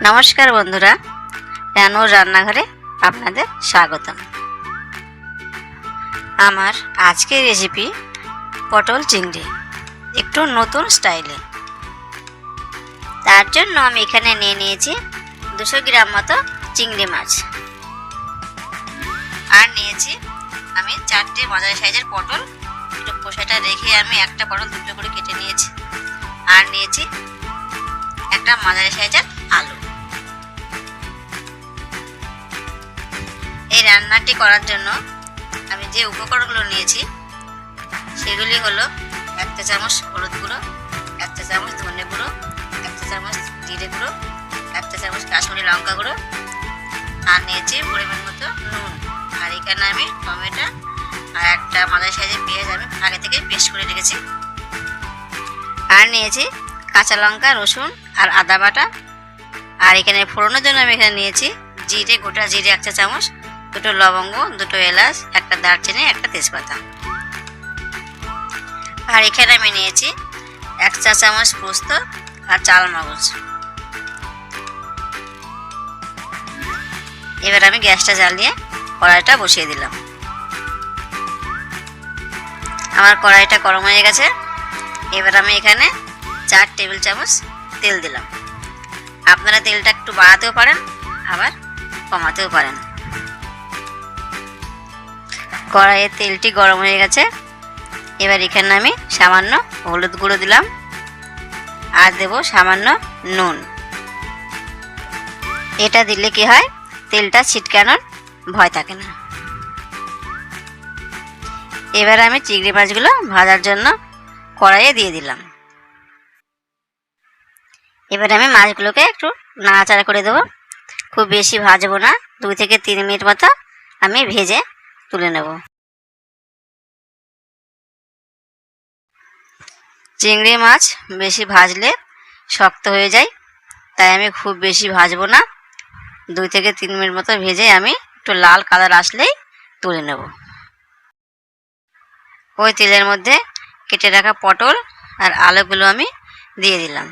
নমস্কার বন্ধুরা রানুর রান্নাঘরে আপনাদের স্বাগতম। আমার আজকের রেসিপি পটল চিংড়ি, একটু নতুন স্টাইলে তার জন্য আমি এখানে নিয়ে নিয়েছি দুশো গ্রাম মতো চিংড়ি মাছ। আর নিয়েছি আমি চারটে মাঝারি সাইজের পটল। একটু রেখে আমি একটা পটল দুটো করে কেটে নিয়েছি। আর নিয়েছি একটা মাঝারি সাইজের এই রান্নাটি করার জন্য আমি যে উপকরণগুলো নিয়েছি, সেগুলি হলো একটা চামচ হলুদ গুঁড়ো, একটা চামচ ধনে গুঁড়ো, একটা চামচ জিরে গুঁড়ো, একটা চামচ কাশ্মীরি লঙ্কা গুঁড়ো, আর নিয়েছি পরিমাণ মতো নুন। আর এখানে আমি টমেটো আর একটা মাঝারি সাইজের পেঁয়াজ আমি আগে থেকে পেস্ট করে রেখেছি। আর নিয়েছি কাঁচা লঙ্কা, রসুন আর আদা বাটা। আর এখানে ফোড়নের জন্য আমি এখানে নিয়েছি জিরে, গোটা জিরে একটা চামচ দুটো লবঙ্গ, দুটো এলাচ, একটা দারচিনি, একটা তেজপাতা। আর এখানে আমি নিয়েছি এক চা চামচ পোস্ত আর চাল মগজ। এবার আমি গ্যাসটা জ্বালিয়ে কড়াইটা বসিয়ে দিলাম। আমার কড়াইটা গরম হয়ে গেছে। এবার আমি এখানে চার টেবিল চামচ তেল দিলাম। আপনারা তেলটা একটু বাড়াতেও পারেন, আবার কমাতেও পারেন। কড়াইয়ের তেলটি গরম হয়ে গেছে। এবার এখানে আমি সামান্য হলুদ গুঁড়ো দিলাম আর দেব সামান্য নুন। এটা দিলে কি হয়? তেলটা ছিটকানোর ভয় থাকে না। এবার আমি চিংড়ি মাছগুলো ভাজার জন্য কড়াইয়ে দিয়ে দিলাম। এবার আমি মাছগুলোকে একটু নাড়াচাড়া করে দেবো। খুব বেশি ভাজবো না। দুই থেকে তিন মিনিট মতো আমি ভেজে তুলে নেব। চিংড়ি মাছ বেশি ভাজলে শক্ত হয়ে যায়, তাই আমি খুব বেশি ভাজবো না। দুই থেকে তিন মিনিট মতো ভেজে আমি একটু লাল কালার আসলেই তুলে নেব। ওই তেলের মধ্যে কেটে রাখা পটল আর আলুগুলো আমি দিয়ে দিলাম।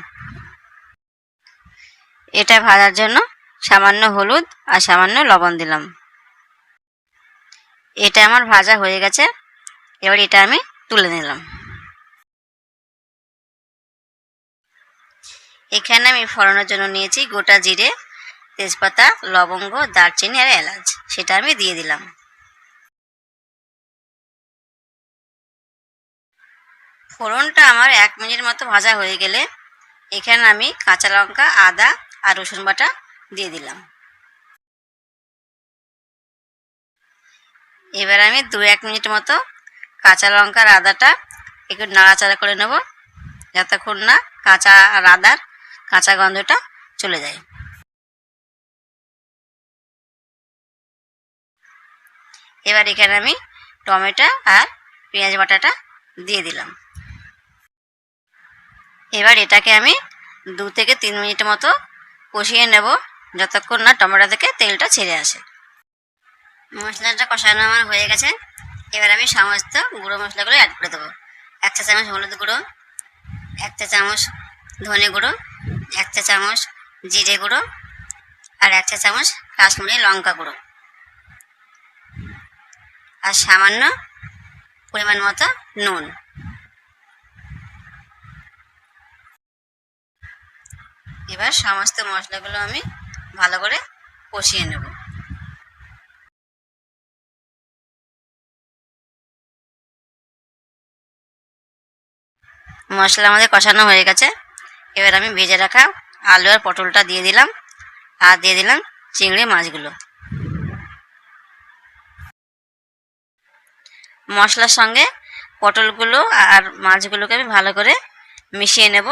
এটা ভাজার জন্য সামান্য হলুদ আর সামান্য লবণ দিলাম। এটা আমার ভাজা হয়ে গেছে। এবার এটা আমি তুলে নিলাম। এখানে আমি ফোড়নের জন্য নিয়েছি গোটা জিরে, তেজপাতা, লবঙ্গ, দারচিনি আর এলাচ। সেটা আমি দিয়ে দিলাম। ফোড়নটা আমার এক মিনিট মতো ভাজা হয়ে গেলে এখানে আমি কাঁচা লঙ্কা, আদা আর রসুন বাটা দিয়ে দিলাম। এবার আমি দু এক মিনিট মতো কাঁচা লঙ্কার আদাটা একটু নাড়াচাড়া করে নেব যতক্ষণ না কাঁচা আর আদার কাঁচা গন্ধটা চলে যায়। এবার এখানে আমি টমেটো আর পেঁয়াজ বাটাটা দিয়ে দিলাম। এবার এটাকে আমি দু থেকে তিন মিনিট মতো কষিয়ে নেব, যতক্ষণ না টমেটো থেকে তেলটা ছেড়ে আসে। মশলাটা কষানো আমার হয়ে গেছে। এবার আমি সমস্ত গুঁড়ো মশলাগুলো অ্যাড করে দেবো। এক চা চামচ হলুদ গুঁড়ো, এক চা চামচ ধনে গুঁড়ো, এক চা চামচ জিরে গুঁড়ো আর এক চা চামচ কাশ্মীরি লঙ্কা গুঁড়ো। আর সামান্য পরিমাণ মতো নুন। এবার সমস্ত মশলাগুলো আমি ভালো করে কষিয়ে নেব। মশলা আমাদের কষানো হয়ে গেছে। এবার আমি ভেজে রাখা আলু আর পটলটা দিয়ে দিলাম আর দিয়ে দিলাম চিংড়ি মাছগুলো। মশলার সঙ্গে পটলগুলো আর মাছগুলোকে আমি ভালো করে মিশিয়ে নেব।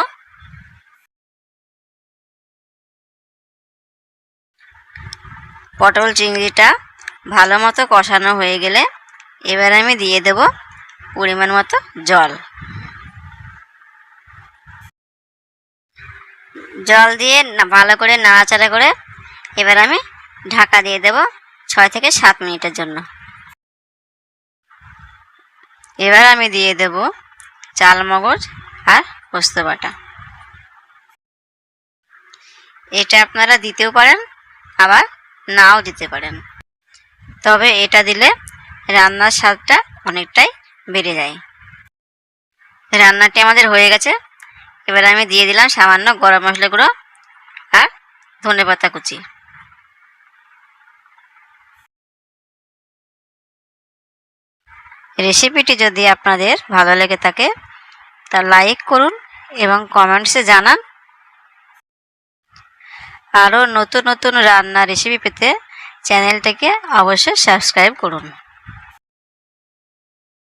পটল চিংড়িটা ভালো মতো কষানো হয়ে গেলে এবার আমি দিয়ে দেব পরিমাণ মতো জল। জল দিয়ে ভালো করে নাড়াচাড়া করে এবার আমি ঢাকা দিয়ে দেব ছয় থেকে সাত মিনিটের জন্য। এবার আমি দিয়ে দেব চাল, মগজ আর পোস্ত বাটা। এটা আপনারা দিতেও পারেন, আবার নাও দিতে পারেন। তবে এটা দিলে রান্নার স্বাদটা অনেকটাই বেড়ে যায়। রান্নাটি আমাদের হয়ে গেছে। এবার আমি দিয়ে দিলাম সামান্য গরম মশলা গুঁড়ো আর ধনে পাতা কুচি। রেসিপিটি যদি আপনাদের ভালো লেগে থাকে, তা লাইক করুন এবং কমেন্টসে জানান। আরও নতুন নতুন রান্না রেসিপি পেতে চ্যানেলটাকে অবশ্যই সাবস্ক্রাইব করুন।